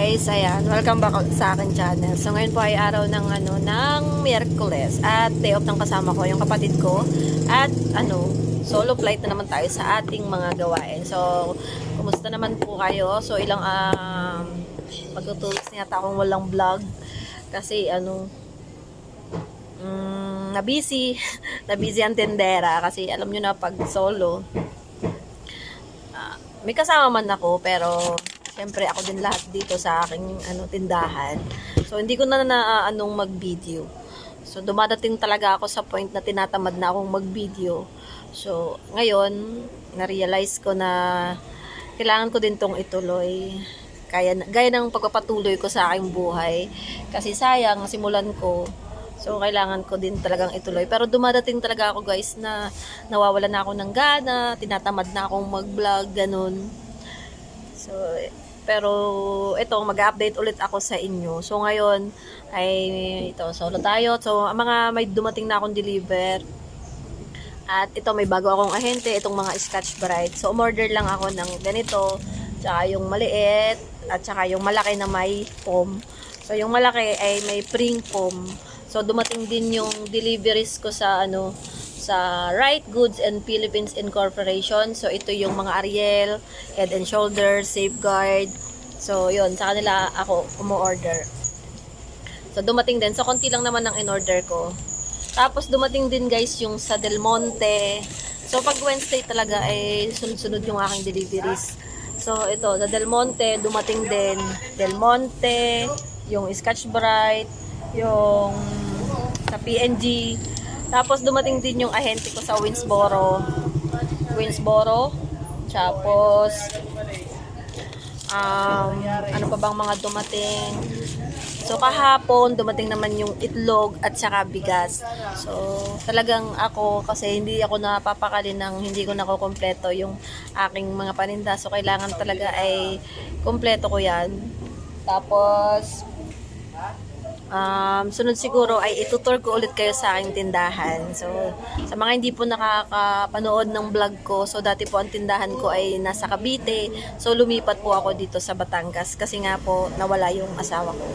guys, ayan, welcome back sa akin channel. So ngayon po ay araw ng ano ng Miyerkules at day off ng kasama ko, yung kapatid ko. At ano, solo flight na naman tayo sa ating mga gawain. So, kumusta naman po kayo? So ilang um pagtutulis niya akong walang vlog kasi ano mm, na busy, na busy ang tendera kasi alam niyo na pag solo ah, may kasama man ako pero Siyempre, ako din lahat dito sa aking ano, tindahan. So, hindi ko na na anong mag-video. So, dumadating talaga ako sa point na tinatamad na akong mag-video. So, ngayon, na-realize ko na kailangan ko din tong ituloy. Kaya, gaya ng pagpapatuloy ko sa aking buhay. Kasi sayang, simulan ko. So, kailangan ko din talagang ituloy. Pero dumadating talaga ako guys na nawawala na ako ng gana, tinatamad na akong mag-vlog, ganun. So, pero ito, mag-update ulit ako sa inyo. So, ngayon, ay ito, solo tayo. So, ang mga may dumating na akong deliver. At ito, may bago akong ahente, itong mga Scotch Brite. So, umorder lang ako ng ganito, tsaka yung maliit, at tsaka yung malaki na may foam. So, yung malaki ay may pring foam. So, dumating din yung deliveries ko sa ano, sa Right Goods and Philippines Incorporation. So, ito yung mga Ariel, Head and Shoulders, Safeguard. So, yun, sa kanila ako umu-order. So, dumating din. So, konti lang naman ang in-order ko. Tapos, dumating din guys yung sa Del Monte. So, pag Wednesday talaga, ay sunod-sunod yung aking deliveries. So, ito, sa Del Monte, dumating din Del Monte, yung Scotch Bright, yung sa PNG, tapos dumating din yung ahente ko sa Winsboro. Winsboro. Tapos um, ano pa bang mga dumating? So kahapon dumating naman yung itlog at saka bigas. So talagang ako kasi hindi ako napapakali ng hindi ko nakokompleto yung aking mga paninda. So kailangan talaga ay kompleto ko 'yan. Tapos um, sunod siguro ay itutur ko ulit kayo sa aking tindahan. So, sa mga hindi po nakakapanood ng vlog ko, so dati po ang tindahan ko ay nasa Cavite. So, lumipat po ako dito sa Batangas kasi nga po nawala yung asawa ko.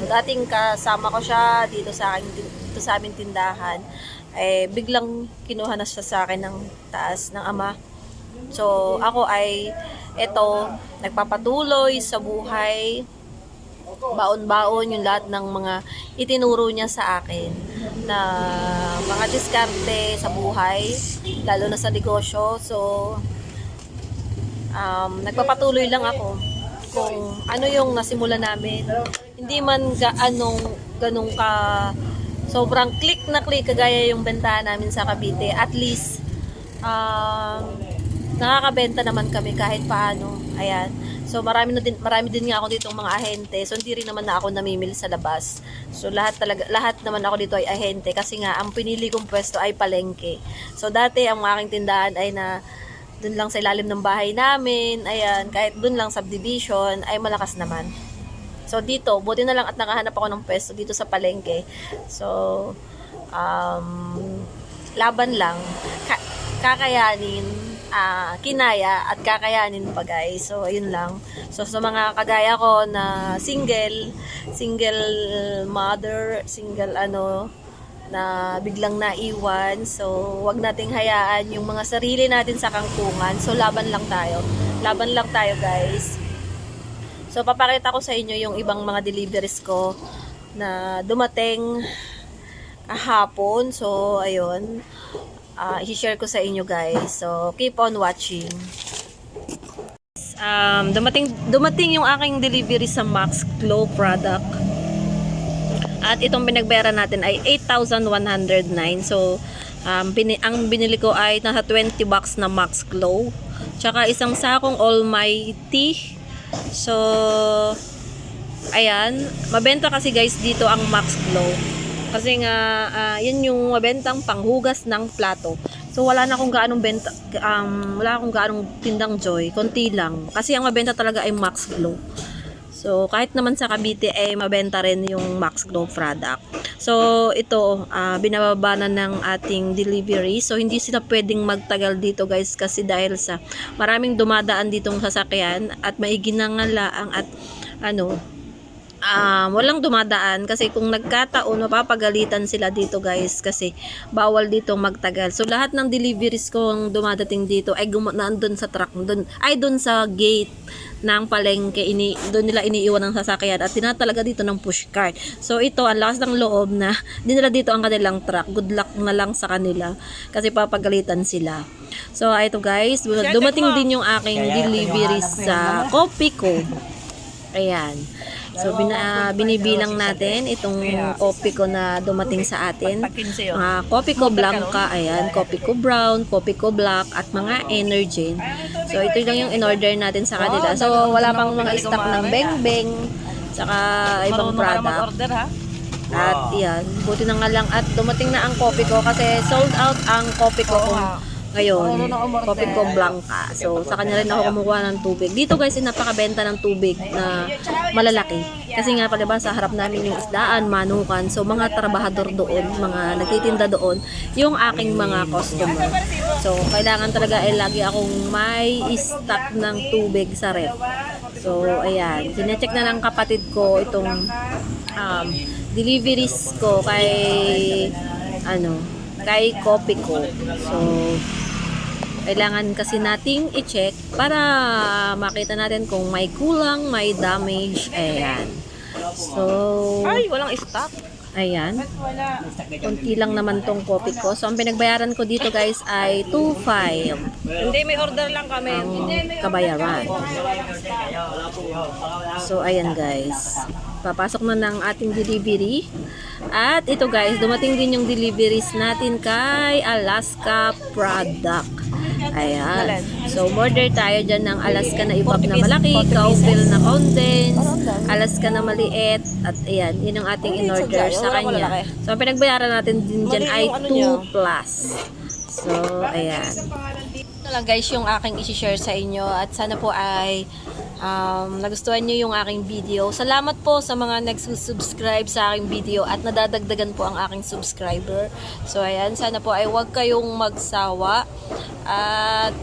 So, dating kasama ko siya dito sa aking dito sa aming tindahan. Eh, biglang kinuha na siya sa akin ng taas ng ama. So, ako ay eto, nagpapatuloy sa buhay, baon-baon yung lahat ng mga itinuro niya sa akin na mga diskarte sa buhay, lalo na sa negosyo. So, um, nagpapatuloy lang ako kung ano yung nasimula namin. Hindi man gaanong ganong ka sobrang click na click kagaya yung bentahan namin sa Cavite. At least, um, nakakabenta naman kami kahit paano. Ayan. So marami na din marami din nga ako dito mga ahente. So hindi rin naman na ako namimili sa labas. So lahat talaga lahat naman ako dito ay ahente kasi nga ang pinili kong pwesto ay palengke. So dati ang aking tindahan ay na dun lang sa ilalim ng bahay namin. Ayan, kahit dun lang subdivision ay malakas naman. So dito, buti na lang at nakahanap ako ng pwesto dito sa palengke. So um laban lang. Ka- kakayanin ah, kinaya at kakayanin pa guys. So, ayun lang. So, sa mga kagaya ko na single, single mother, single ano, na biglang naiwan. So, wag nating hayaan yung mga sarili natin sa kangkungan. So, laban lang tayo. Laban lang tayo guys. So, papakita ko sa inyo yung ibang mga deliveries ko na dumating kahapon. So, ayun uh, i-share ko sa inyo guys. So, keep on watching. Um, dumating, dumating yung aking delivery sa Max Glow product. At itong pinagbayaran natin ay 8,109. So, um, bini, ang binili ko ay nasa 20 bucks na Max Glow. Tsaka isang sakong Almighty. So, ayan. Mabenta kasi guys dito ang Max Glow. Kasi nga, uh, yan yung mabentang panghugas ng plato. So, wala na akong gaanong benta, um, wala akong gaanong tindang joy. Konti lang. Kasi ang mabenta talaga ay Max Glow. So, kahit naman sa Cavite ay mabenta rin yung Max Glow product. So, ito, uh, binababa na ng ating delivery. So, hindi sila pwedeng magtagal dito guys kasi dahil sa maraming dumadaan ditong sasakyan at maiginangalaang at ano, um, walang dumadaan kasi kung nagkataon mapapagalitan sila dito guys kasi bawal dito magtagal. So lahat ng deliveries kong dumadating dito ay nandun sa truck dun, ay dun sa gate ng palengke ini doon nila iniiwan ng sasakyan at tinatalaga dito ng push cart. So ito ang lakas ng loob na dinala dito ang kanilang truck. Good luck na lang sa kanila kasi papagalitan sila. So ito guys dumating din yung aking deliveries sa Copico Ayan. So, bina, binibilang natin itong kopi ko na dumating sa atin. Mga kopi ko blanca, ayan, kopi ko brown, kopi ko black, at mga energen. So, ito lang yung in-order natin sa kanila. So, wala pang mga stock ng beng-beng, saka ibang product. At yan, buti na nga lang at dumating na ang kopi ko kasi sold out ang kopi ko kung ngayon, kopi ko blanca. So, sa kanya rin ako kumukuha ng tubig. Dito guys, ay napakabenta ng tubig na malalaki. Kasi nga pala ba, sa harap namin yung isdaan, manukan. So, mga trabahador doon, mga nagtitinda doon, yung aking mga customer. So, kailangan talaga ay lagi akong may stock ng tubig sa rep. So, ayan. Sinecheck na ng kapatid ko itong um, deliveries ko kay ano, kay copy ko. So, kailangan kasi nating i-check para makita natin kung may kulang, may damage. Ayan. So, Ay, walang stock. ayan. Kunti lang naman tong copy ko. So, ang pinagbayaran ko dito guys ay 2.5 Hindi, may order lang kami. ang kabayaran. So, ayan guys. Papasok na ng ating delivery. At ito guys, dumating din yung deliveries natin kay Alaska Product. Ayan. So, order tayo dyan ng Alaska na ibab na malaki, cowbell na condense, Alaska na maliit, at ayan, yun ang ating in-order sa kanya. So, ang pinagbayaran natin din dyan ay 2 plus. So, ayan. Ito lang guys yung aking isi-share sa inyo at sana po ay um, nagustuhan nyo yung aking video. Salamat po sa mga nagsusubscribe sa aking video at nadadagdagan po ang aking subscriber. So ayan, sana po ay huwag kayong magsawa at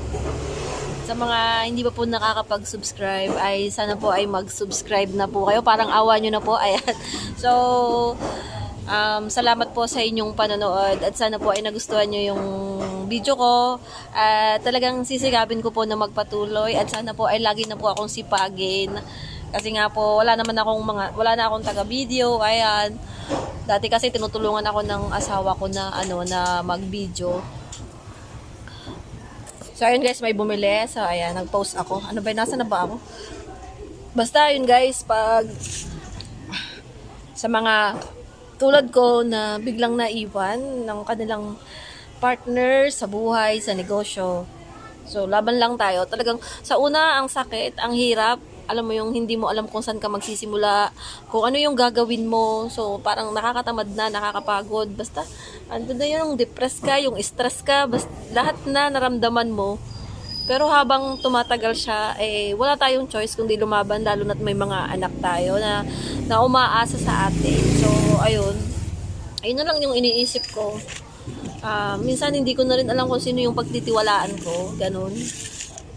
sa mga hindi pa po nakakapag-subscribe ay sana po ay mag-subscribe na po kayo. Parang awa nyo na po. Ayan. So, um, salamat po sa inyong panonood at sana po ay nagustuhan nyo yung video ko. At talagang sisigapin ko po na magpatuloy at sana po ay lagi na po akong sipagin. Kasi nga po, wala naman akong mga, wala na akong taga-video. Ayan. Dati kasi tinutulungan ako ng asawa ko na ano na mag-video. So, ayun guys, may bumili. So, ayan, nag-post ako. Ano ba, nasa na ba ako? Basta, yun guys, pag sa mga tulad ko na biglang naiwan ng kanilang partner sa buhay, sa negosyo. So, laban lang tayo. Talagang, sa una, ang sakit, ang hirap. Alam mo yung hindi mo alam kung saan ka magsisimula, kung ano yung gagawin mo. So, parang nakakatamad na, nakakapagod. Basta, andun na yung depress ka, yung stress ka, basta, lahat na naramdaman mo. Pero habang tumatagal siya, eh, wala tayong choice kundi lumaban, lalo na't may mga anak tayo na, na umaasa sa atin. So, ayun. Ayun na lang yung iniisip ko. Ah, minsan hindi ko na rin alam kung sino yung pagtitiwalaan ko, ganun.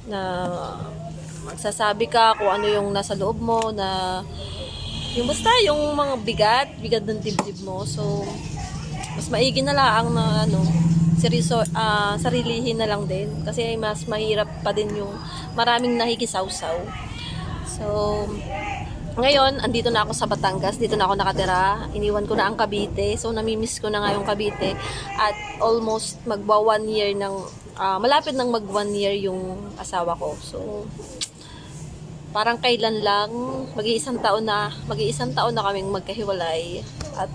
Na magsasabi ka kung ano yung nasa loob mo, na yung basta yung mga bigat, bigat ng dibdib mo. So, mas maigi na lang na ano, seryoso, ah, sarilihin na lang din. Kasi mas mahirap pa din yung maraming nakikisawsaw. So, ngayon, andito na ako sa Batangas. Dito na ako nakatira. Iniwan ko na ang Cavite. So, namimiss ko na nga yung Cavite. At almost magwa one year ng... ah, malapit nang mag one year yung asawa ko. So, parang kailan lang, mag-iisang taon na, mag-iisang taon na kaming magkahiwalay. At,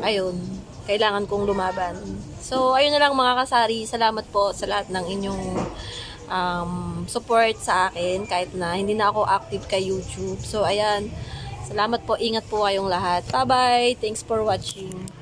ayun, kailangan kong lumaban. So, ayun na lang mga kasari. Salamat po sa lahat ng inyong um, support sa akin kahit na hindi na ako active kay YouTube. So, ayan. Salamat po. Ingat po kayong lahat. Bye-bye. Thanks for watching.